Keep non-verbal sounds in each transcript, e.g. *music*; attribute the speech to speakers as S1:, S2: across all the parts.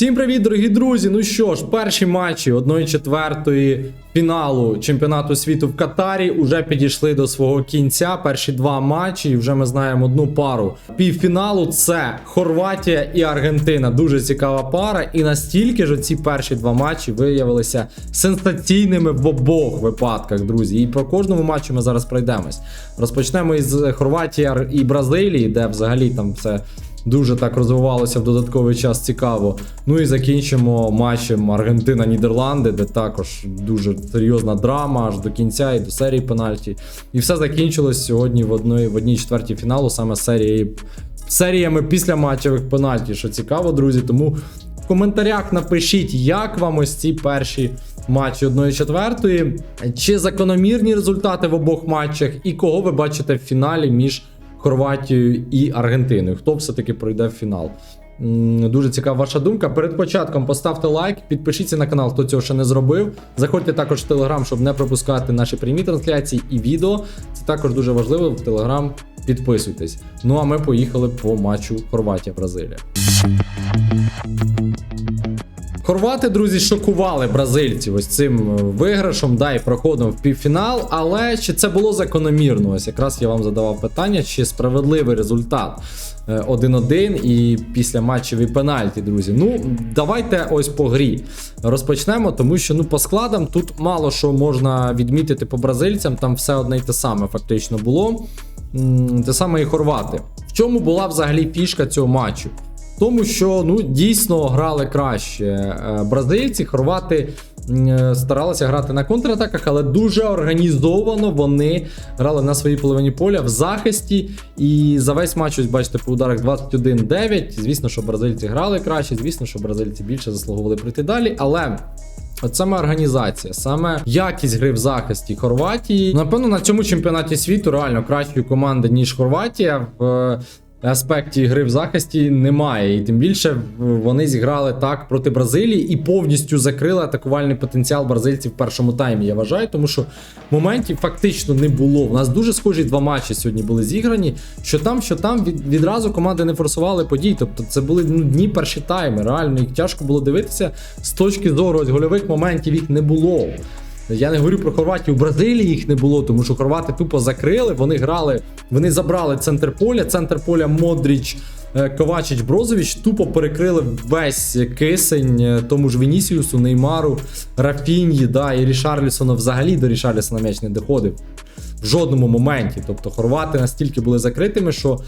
S1: Всім привіт, дорогі друзі! Ну що ж, перші матчі 1-4 фіналу чемпіонату світу в Катарі вже підійшли до свого кінця. Перші два матчі, і вже ми знаємо одну пару. Півфіналу це Хорватія і Аргентина. Дуже цікава пара. І настільки ж ці перші два матчі виявилися сенсаційними в обох випадках, друзі. І про кожному матчу ми зараз пройдемось. Розпочнемо із Хорватії і Бразилії, де взагалі там все. Дуже так розвивалося в додатковий час цікаво. Ну і закінчимо матчем Аргентина-Нідерланди, де також дуже серйозна драма аж до кінця і до серії пенальті. І все закінчилось сьогодні в одній в одній четвертій фіналу, саме серії, серіями після матчевих пенальті. Що цікаво, друзі. Тому в коментарях напишіть, як вам ось ці перші матчі 1-4, чи закономірні результати в обох матчах, і кого ви бачите в фіналі між. Хорватією і Аргентиною. Хто все-таки пройде в фінал? Дуже цікава ваша думка. Перед початком поставте лайк, підпишіться на канал, хто цього ще не зробив. Заходьте також в Телеграм, щоб не пропускати наші прямі трансляції і відео. Це також дуже важливо. В Телеграм підписуйтесь. Ну а ми поїхали по матчу Хорватія-Бразилія. Хорвати, друзі, шокували бразильців ось цим е, виграшом, да, і проходом в півфінал. Але чи це було закономірно? Ось якраз я вам задавав питання, чи справедливий результат Е, 1-1 і після матчеві пенальті, друзі. Ну, давайте ось по грі розпочнемо, тому що ну по складам тут мало що можна відмітити по бразильцям, там все одне й те саме фактично було. Те саме і хорвати. В чому була взагалі фішка цього матчу? Тому що ну дійсно грали краще. Е, Бразильці, хорвати е, старалися грати на контратаках, але дуже організовано вони грали на своїй половині поля в захисті. І за весь матч, ось бачите, по ударах 21-9. Звісно, що бразильці грали краще, звісно, що бразильці більше заслуговували прийти далі, але. От саме організація, саме якість гри в захисті Хорватії. Напевно, на цьому чемпіонаті світу реально кращої команди, ніж Хорватія. В е, аспекті гри в захисті немає. І тим більше вони зіграли так проти Бразилії і повністю закрили атакувальний потенціал бразильців в першому таймі. Я вважаю, тому що моментів фактично не було. У нас дуже схожі два матчі сьогодні були зіграні. Що там, що там від, відразу команди не форсували подій. Тобто це були ну, дні перші тайми. Реально їх тяжко було дивитися з точки зору ось гольових моментів їх не було. Я не говорю про Хорватію, у Бразилії їх не було, тому що хорвати тупо закрили. Вони грали, вони забрали центр поля, центр поля Модріч. е, Ковачич Брозович тупо перекрили весь кисень е, тому ж Вінісіусу, Неймару, Рафіньї, да, і Рішарлісона взагалі до Рішарлісона м'яч не доходив в жодному моменті. Тобто хорвати настільки були закритими, що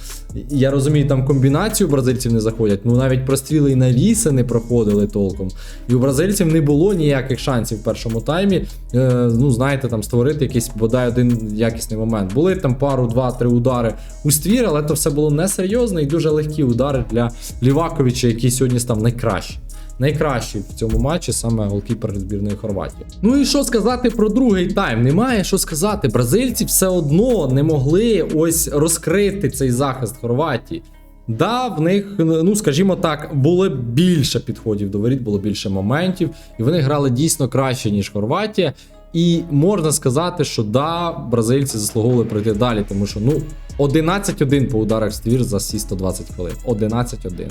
S1: я розумію, там комбінацію бразильців не заходять. Ну навіть простріли і навіси не проходили толком. І у бразильців не було ніяких шансів в першому таймі. Е, ну, знаєте, там створити якийсь бодай один якісний момент. Були там пару, два-три удари у ствір, але то все було несерйозно і дуже легкі удари для Ліваковича, який сьогодні став найкращий. Найкращий в цьому матчі саме голкіпер збірної Хорватії. Ну і що сказати про другий тайм? Немає що сказати. Бразильці все одно не могли ось розкрити цей захист Хорватії. Да, в них, ну скажімо так, було більше підходів до воріт, було більше моментів, і вони грали дійсно краще, ніж Хорватія. І можна сказати, що да, бразильці заслуговували пройти далі, тому що ну 11-1 по ударах ствір за всі 120 хвилин. 11-1.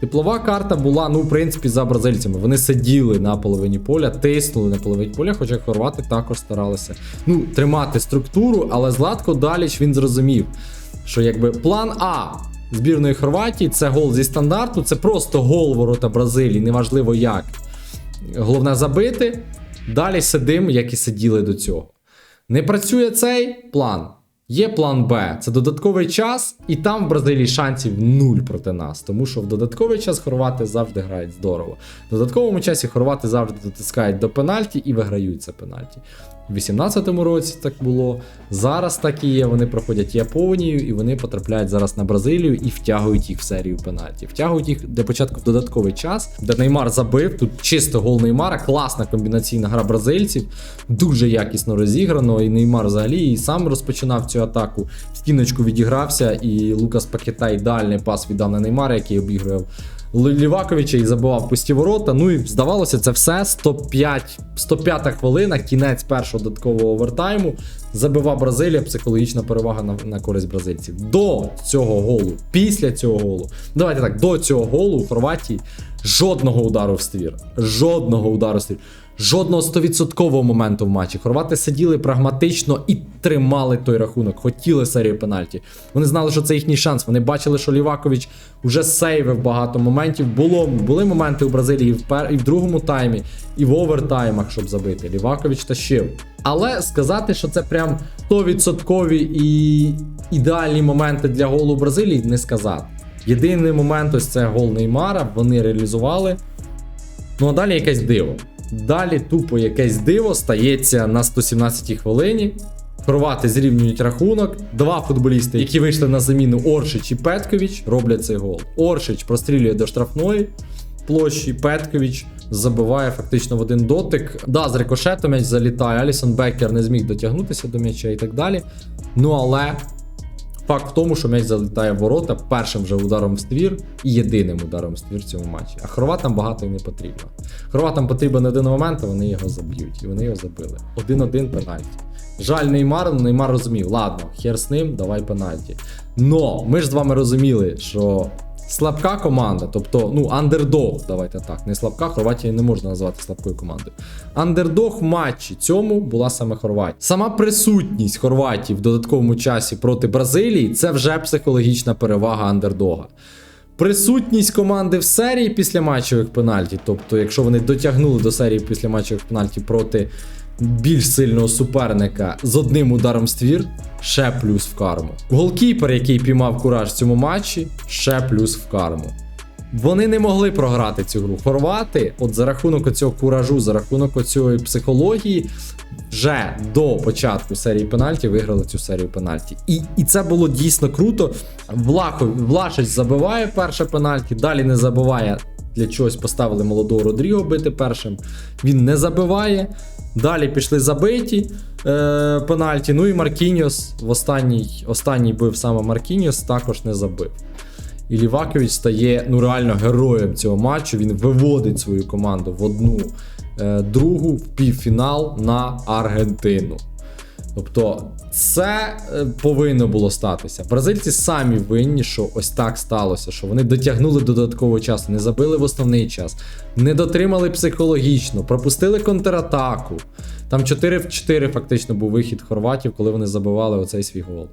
S1: Теплова карта була, ну, в принципі, за бразильцями. Вони сиділи на половині поля, тиснули на половині поля, хоча хорвати також старалися ну, тримати структуру, але Златко Даліч він зрозумів, що якби план А збірної Хорватії це гол зі стандарту, це просто гол ворота Бразилії, неважливо як. Головне забити. Далі сидимо, як і сиділи до цього. Не працює цей план. Є план Б, це додатковий час, і там в Бразилії шансів нуль проти нас, тому що в додатковий час хорвати завжди грають здорово. В додатковому часі хорвати завжди дотискають до пенальті і виграють це пенальті. У 18-му році так було. Зараз так і є. Вони проходять Японію і вони потрапляють зараз на Бразилію і втягують їх в серію пенальті. Втягують їх для початку в додатковий час, де Неймар забив. Тут чисто гол Неймара, класна комбінаційна гра бразильців, дуже якісно розіграно. І Неймар взагалі і сам розпочинав цю атаку. В стіночку відігрався, і Лукас Пакета ідеальний пас віддав на Неймара, який обігрував Л- Ліваковича і забивав пусті ворота. Ну і здавалося, це все. 105, 105 хвилина, кінець першого додаткового овертайму. Забивав Бразилія, психологічна перевага на, на користь бразильців. До цього голу, після цього голу, давайте так, до цього голу у Хорватії жодного удару в ствір. Жодного удару в ствір. Жодного 100% моменту в матчі. Хорвати сиділи прагматично і тримали той рахунок, хотіли серію пенальті. Вони знали, що це їхній шанс. Вони бачили, що Лівакович вже сейвив багато моментів. Було, були моменти у Бразилії і в, пер, і в другому таймі, і в овертаймах, щоб забити. Лівакович тащив. Але сказати, що це прям 100% і ідеальні моменти для голу Бразилії, не сказати. Єдиний момент ось це гол Неймара, вони реалізували. Ну а далі якесь диво. Далі тупо якесь диво стається на 117-й хвилині. Хорвати зрівнюють рахунок. Два футболісти, які вийшли на заміну Оршич і Петкович, роблять цей гол. Оршич прострілює до штрафної площі. Петкович забиває фактично в один дотик. Да, з рикошету м'яч залітає. Алісон Беккер не зміг дотягнутися до м'яча і так далі. Ну але Факт в тому, що м'яч залітає в ворота першим вже ударом в ствір і єдиним ударом в ствір в цьому матчі. А хорватам багато і не потрібно. Хорватам потрібен один момент, а вони його заб'ють. І вони його забили. Один-один пенальті. Жаль, Неймар, але Неймар розумів. Ладно, хер з ним, давай пенальті. Но ми ж з вами розуміли, що слабка команда, тобто, ну, андердог, давайте так. Не слабка, Хорватія не можна назвати слабкою командою. Андердог в матчі цьому була саме Хорватія. Сама присутність Хорватії в додатковому часі проти Бразилії це вже психологічна перевага андердога. Присутність команди в серії після матчових пенальті, тобто, якщо вони дотягнули до серії після матчових пенальті проти більш сильного суперника з одним ударом ствір, ще плюс в карму. Голкіпер, який піймав кураж в цьому матчі, ще плюс в карму. Вони не могли програти цю гру. Хорвати, от за рахунок цього куражу, за рахунок цієї психології, вже до початку серії пенальті виграли цю серію пенальті. І, і це було дійсно круто. Влашич забиває перше пенальті, далі не забиває. Для чогось поставили молодого Родріго бити першим. Він не забиває. Далі пішли забиті е, пенальті. Ну і Маркіньос в останній, останній бив саме Маркіньос, також не забив. І Лівакович стає ну реально героєм цього матчу. Він виводить свою команду в одну е, другу в півфінал на Аргентину. Тобто, це е, повинно було статися. Бразильці самі винні, що ось так сталося, що вони дотягнули додаткового часу, не забили в основний час, не дотримали психологічно, пропустили контратаку. Там 4 в 4 фактично був вихід хорватів, коли вони забивали оцей свій гол.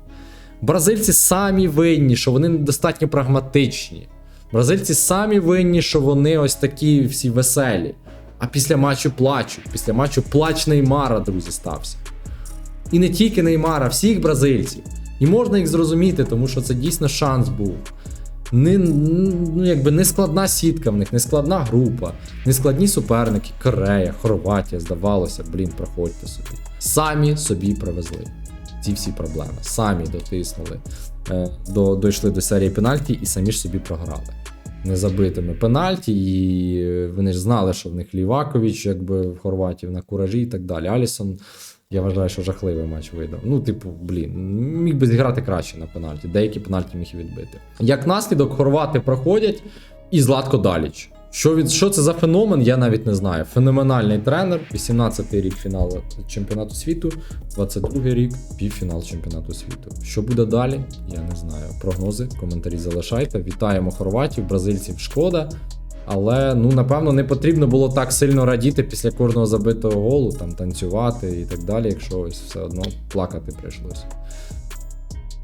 S1: Бразильці самі винні, що вони недостатньо прагматичні. Бразильці самі винні, що вони ось такі всі веселі. А після матчу плачуть. Після матчу плач Неймара, друзі, стався. І не тільки Неймара, всіх бразильців. І можна їх зрозуміти, тому що це дійсно шанс був. Не, ну, якби не складна сітка в них, не складна група, не складні суперники, Корея, Хорватія, здавалося, блін, проходьте собі. Самі собі привезли ці всі проблеми. Самі дотиснули, е, до, дійшли до серії пенальті і самі ж собі програли. Незабитими пенальті, і вони ж знали, що в них Лівакович, якби в Хорватів на куражі і так далі. Алісон, я вважаю, що жахливий матч видав. Ну, типу, блін, міг би зіграти краще на пенальті. Деякі пенальті міг відбити. Як наслідок, хорвати проходять і Златко Даліч. Що від що це за феномен, я навіть не знаю. Феноменальний тренер, 18-й рік фіналу чемпіонату світу, 22-й рік півфінал чемпіонату світу. Що буде далі? Я не знаю. Прогнози, коментарі залишайте. Вітаємо хорватів, бразильців шкода. Але ну напевно не потрібно було так сильно радіти після кожного забитого голу, там танцювати і так далі, якщо ось все одно плакати прийшлося.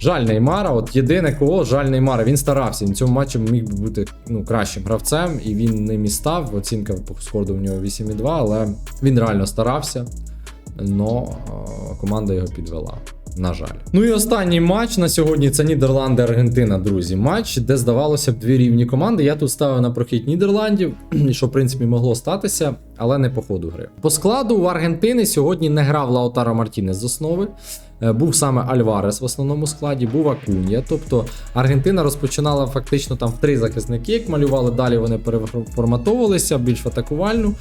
S1: Жаль Неймара, от єдине кого, жаль Неймара, він старався. Він цьому матчі міг би бути ну, кращим гравцем, і він ним і став. Оцінка по скорду в нього 8,2, але він реально старався. Но е, команда його підвела. На жаль. Ну і останній матч на сьогодні це Нідерланди-Аргентина, друзі. Матч, де здавалося б дві рівні команди. Я тут ставив на прохід Нідерландів, *clears throat* що в принципі могло статися, але не по ходу гри. По складу у Аргентини сьогодні не грав Лаутаро Мартінес з основи. Е, був саме Альварес в основному складі, був Акунія. Тобто Аргентина розпочинала фактично там в три захисники, як малювали. Далі вони переформатовувалися більш в атакувальну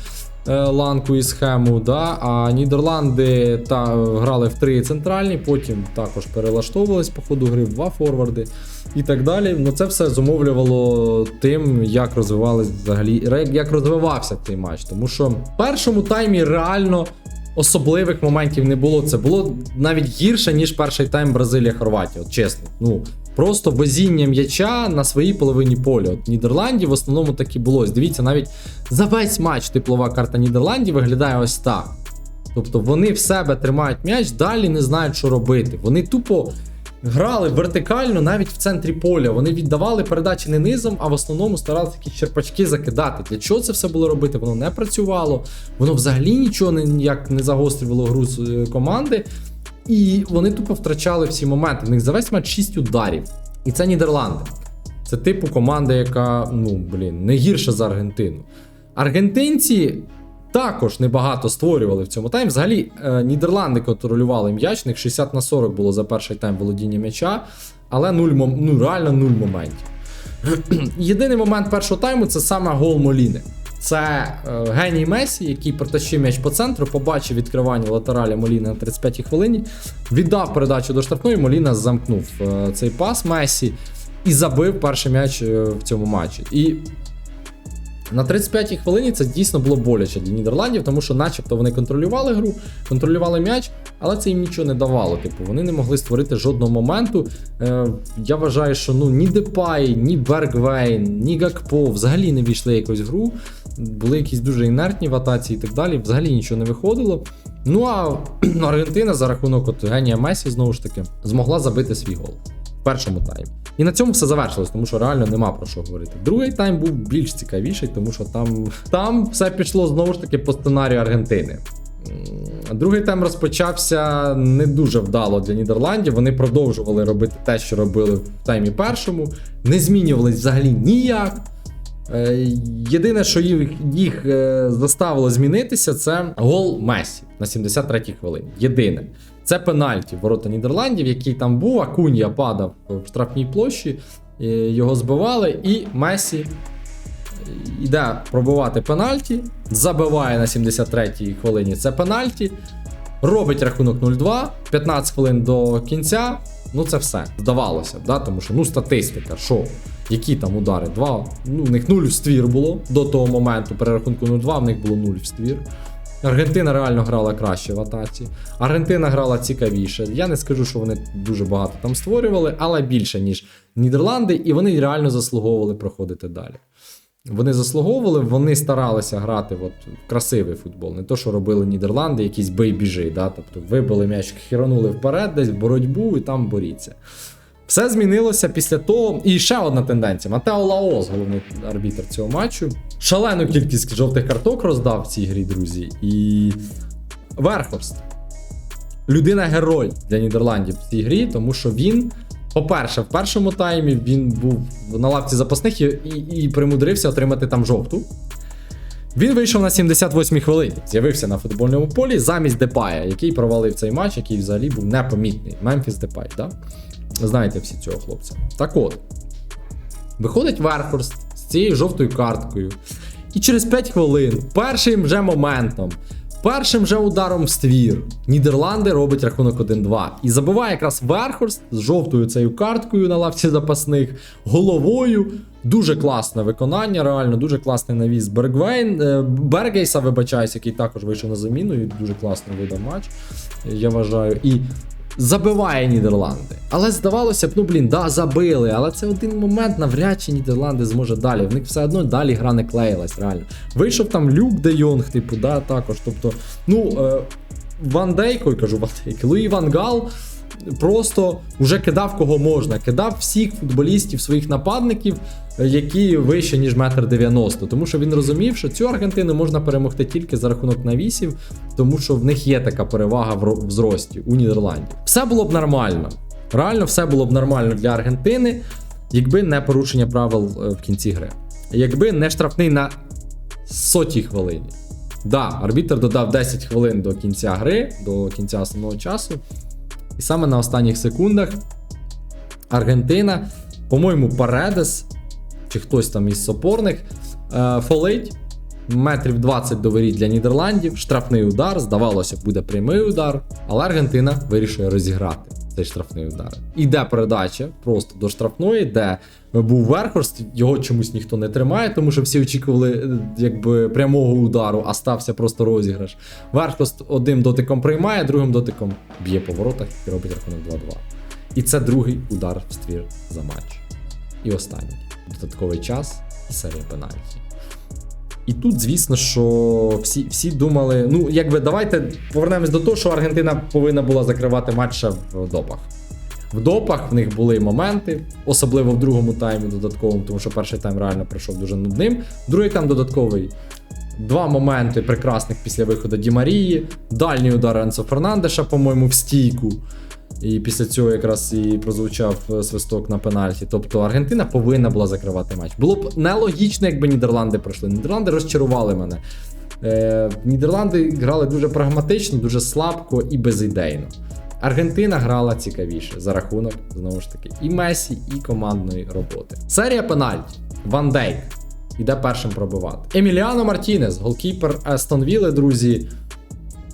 S1: е, ланку і схему. Да? А Нідерланди та, грали в три центральні, потім також перелаштовувались по ходу гри в два форварди і так далі. Ну це все зумовлювало тим, як розвивались взагалі, як розвивався цей матч. Тому що в першому таймі реально. Особливих моментів не було. Це було навіть гірше, ніж перший тайм Бразилія-Хорватія. От чесно. Ну просто везіння м'яча на своїй половині поля. От Нідерландів в основному так і було. Дивіться, навіть за весь матч теплова карта Нідерландів виглядає ось так. Тобто вони в себе тримають м'яч, далі не знають, що робити. Вони тупо грали вертикально навіть в центрі поля. Вони віддавали передачі не низом, а в основному старалися якісь черпачки закидати. Для чого це все було робити? Воно не працювало, воно взагалі нічого не, ніяк не загострювало гру е, команди. І вони тупо втрачали всі моменти. В них за весь матч 6 ударів. І це Нідерланди. Це типу команда, яка, ну блін, не гірша за Аргентину. Аргентинці також небагато створювали в цьому таймі. Взагалі, е, Нідерланди контролювали м'яч, них 60 на 40 було за перший тайм володіння м'яча, але нуль, ну, реально нуль моментів. *clears throat* Єдиний момент першого тайму це саме гол Моліни. Це е, геній Месі, який протащив м'яч по центру, побачив відкривання латераля Моліни на 35-й хвилині, віддав передачу до штрафної, Моліна замкнув е, цей пас Месі і забив перший м'яч в цьому матчі. І на 35-й хвилині це дійсно було боляче для Нідерландів, тому що, начебто, вони контролювали гру, контролювали м'яч, але це їм нічого не давало. Типу, вони не могли створити жодного моменту. Е, я вважаю, що ну ні Депай, ні Бергвейн, ні Гакпо взагалі не війшли якось в гру. Були якісь дуже інертні в атаці і так далі. Взагалі нічого не виходило. Ну а *clears throat* Аргентина за рахунок от генія Месі знову ж таки змогла забити свій гол в першому таймі. І на цьому все завершилось, тому що реально нема про що говорити. Другий тайм був більш цікавіший, тому що там, там все пішло знову ж таки по сценарію Аргентини. Другий тайм розпочався не дуже вдало для Нідерландів. Вони продовжували робити те, що робили в таймі першому, не змінювались взагалі ніяк. Е, Єдине, що їх, їх е, заставило змінитися, це гол Месі на 73-й хвилині. Єдине. Це пенальті ворота Нідерландів, який там був. Акунія падав в штрафній площі, е, його збивали, і Месі йде пробувати пенальті, забиває на 73-й хвилині це пенальті, робить рахунок 0-2, 15 хвилин до кінця. Ну, це все. Здавалося да? тому що ну статистика, що? Які там удари? Два. Ну, в них нуль в ствір було до того моменту. При рахунку 0-2 в них було нуль в ствір. Аргентина реально грала краще в атаці. Аргентина грала цікавіше. Я не скажу, що вони дуже багато там створювали, але більше, ніж Нідерланди, і вони реально заслуговували проходити далі. Вони заслуговували, вони старалися грати от, красивий футбол, не то, що робили Нідерланди, якісь бий-біжи. Да? Тобто вибили м'яч, хіранули вперед, десь в боротьбу і там боріться. Все змінилося після того. І ще одна тенденція. Матео Лаос, головний арбітр цього матчу. Шалену кількість жовтих карток роздав в цій грі, друзі. І Верхорст. Людина-герой для Нідерландів в цій грі, тому що він, по-перше, в першому таймі він був на лавці запасних і, і, і примудрився отримати там жовту. Він вийшов на 78-й хвилині, з'явився на футбольному полі замість Депая, який провалив цей матч, який взагалі був непомітний. Мемфіс Депай, да? Знаєте всі цього хлопця. Так от, виходить Верхорст з цією жовтою карткою. І через 5 хвилин, першим же моментом, першим же ударом в ствір, Нідерланди робить рахунок 1-2. І забиває якраз Верхорст з жовтою цією карткою на лавці запасних, головою. Дуже класне виконання, реально, дуже класний навіс Бергвейн. е, Бергейса, вибачаюсь, який також вийшов на заміну і дуже класно видав матч. Я вважаю. І забиває Нідерланди. Але здавалося б, ну блін, да, забили. Але це один момент, навряд чи Нідерланди зможе далі. В них все одно далі гра не клеїлась, реально. Вийшов там Люк Де Йонг, типу, да, також. Тобто, ну, е, Ван Дейко, кажу Ван Дейко, Луї Ван Гал просто вже кидав кого можна. Кидав всіх футболістів, своїх нападників, е, які вище, ніж метр 90. Тому що він розумів, що цю Аргентину можна перемогти тільки за рахунок навісів, тому що в них є така перевага в зрості у Нідерландів. Все було б нормально. Реально, все було б нормально для Аргентини, якби не порушення правил е, в кінці гри. Якби не штрафний на сотій хвилині. Да, арбітр додав 10 хвилин до кінця гри, до кінця основного часу. І саме на останніх секундах Аргентина, по-моєму, Паредес, чи хтось там із сопорних, е, фолить. Метрів 20 до для Нідерландів, штрафний удар. Здавалося, буде прямий удар, але Аргентина вирішує розіграти цей штрафний удар. Іде передача просто до штрафної, де був Верхорст, його чомусь ніхто не тримає, тому що всі очікували е, якби прямого удару, а стався просто розіграш. Верхорст одним дотиком приймає, другим дотиком б'є по воротах і робить рахунок 2-2. І це другий удар в ствір за матч. І останній додатковий час серія пенальті. І тут, звісно, що всі всі думали, ну якби давайте повернемось до того, що Аргентина повинна була закривати матч в допах. В допах в них були моменти, особливо в другому таймі додатковому, тому що перший тайм реально пройшов дуже нудним. Другий тайм додатковий. Два моменти прекрасних після виходу Ді Марії, дальній удар Енсо Фернандеша, по-моєму, в стійку. І після цього якраз і прозвучав е, свисток на пенальті. Тобто Аргентина повинна була закривати матч. Було б нелогічно, якби Нідерланди пройшли. Нідерланди розчарували мене. Е, Нідерланди грали дуже прагматично, дуже слабко і безідейно. Аргентина грала цікавіше за рахунок, знову ж таки, і Месі, і командної роботи. Серія пенальті. Ван Дейк іде першим пробивати. Еміліано Мартінес, голкіпер Естон Вілли, друзі.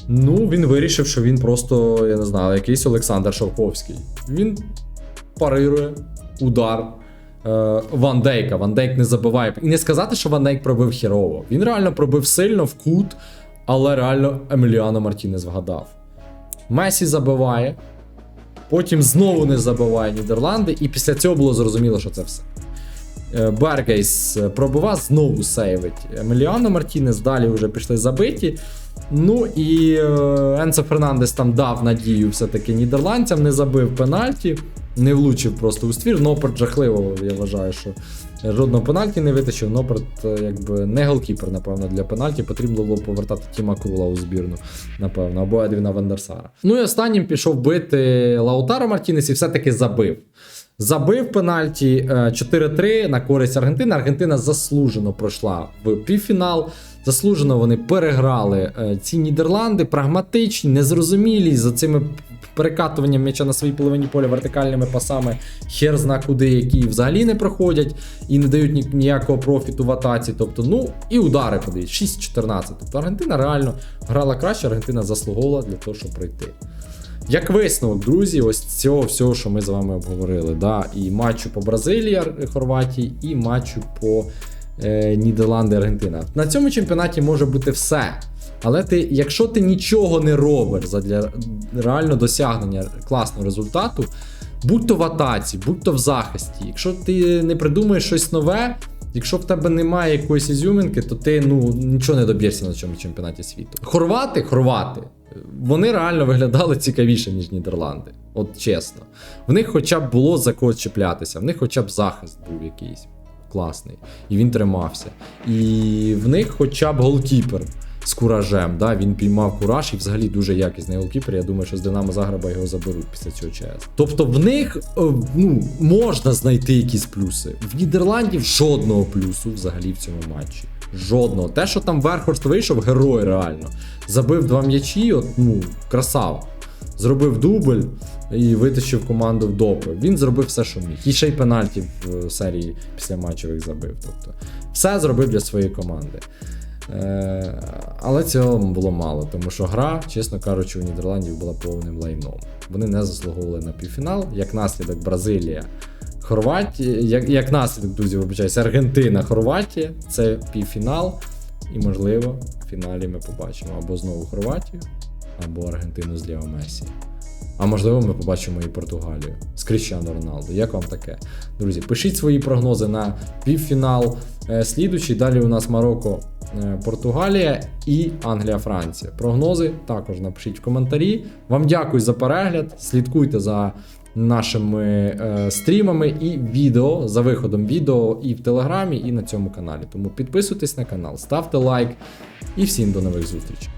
S1: Ну, він вирішив, що він просто, я не знаю, якийсь Олександр Шовковський. Він парирує удар е, Ван Дейка. Ван Дейк не забиває. І не сказати, що Ван Дейк пробив хірово. Він реально пробив сильно в кут, але реально Еміліано Мартінес вгадав. Месі забиває, потім знову не забиває Нідерланди, і після цього було зрозуміло, що це все. Е, Бергейс пробива, знову сейвить. Еміліано Мартінес далі вже пішли забиті. Ну і е, Енсо Фернандес там дав надію все-таки нідерландцям, не забив пенальті, не влучив просто у ствір. Нопорт жахливо, я вважаю, що жодного пенальті не витащив. Нопорт, е, якби не голкіпер, напевно, для пенальті. Потрібно було повертати Тіма Крула у збірну, напевно, або Едвіна Вандерсара. Ну і останнім пішов бити Лаутаро Мартінес і все-таки забив. Забив пенальті е, 4-3 на користь Аргентини. Аргентина заслужено пройшла в півфінал. Заслужено вони переграли е, ці Нідерланди, прагматичні, незрозумілі за цими перекатуванням м'яча на своїй половині поля вертикальними пасами, хер зна куди, які взагалі не проходять і не дають ніякого профіту в атаці. Тобто, ну і удари подивіть, 6-14. Тобто Аргентина реально грала краще, Аргентина заслуговувала для того, щоб пройти. Як висновок, друзі, ось цього всього, що ми з вами обговорили. Да? І матчу по Бразилії, Хорватії, і матчу по Нідерланди, Аргентина. На цьому чемпіонаті може бути все. Але ти, якщо ти нічого не робиш для реально досягнення класного результату, будь то в атаці, будь то в захисті, якщо ти не придумаєш щось нове, якщо в тебе немає якоїсь ізюминки, то ти ну нічого не доб'єшся на цьому чемпіонаті світу. Хорвати, хорвати, вони реально виглядали цікавіше, ніж Нідерланди. От чесно. В них хоча б було за кого чіплятися, в них хоча б захист був якийсь класний, і він тримався. І в них хоча б голкіпер з куражем. Да? Він піймав кураж і взагалі дуже якісний голкіпер. Я думаю, що з Динамо Заграба його заберуть після цього ЧС. Тобто в них е, ну, можна знайти якісь плюси. В Нідерландів жодного плюсу взагалі в цьому матчі. Жодного. Те, що там Верхорст вийшов, герой реально. Забив два м'ячі, от, ну, красава. Зробив дубль і витащив команду в допи. Він зробив все, що міг. І ще й пенальті в е, серії після матчевих забив. Тобто, все зробив для своєї команди. Е, але цього було мало, тому що гра, чесно кажучи, у Нідерландів була повним лайном. Вони не заслуговували на півфінал. Як наслідок Бразилія, Хорватія, як, як наслідок, друзі, вибачаюся, Аргентина, Хорватія це півфінал. І, можливо, в фіналі ми побачимо або знову Хорватію, або Аргентину з Ліо Месі. А можливо, ми побачимо і Португалію з Кріщано Роналду. Як вам таке? Друзі, пишіть свої прогнози на півфінал е, слідучий. Далі у нас Марокко, е, і Англія, Франція. Прогнози також напишіть в коментарі. Вам дякую за перегляд. Слідкуйте за нашими е, стрімами і відео за виходом відео і в Телеграмі, і на цьому каналі. Тому підписуйтесь на канал, ставте лайк і всім до нових зустрічей.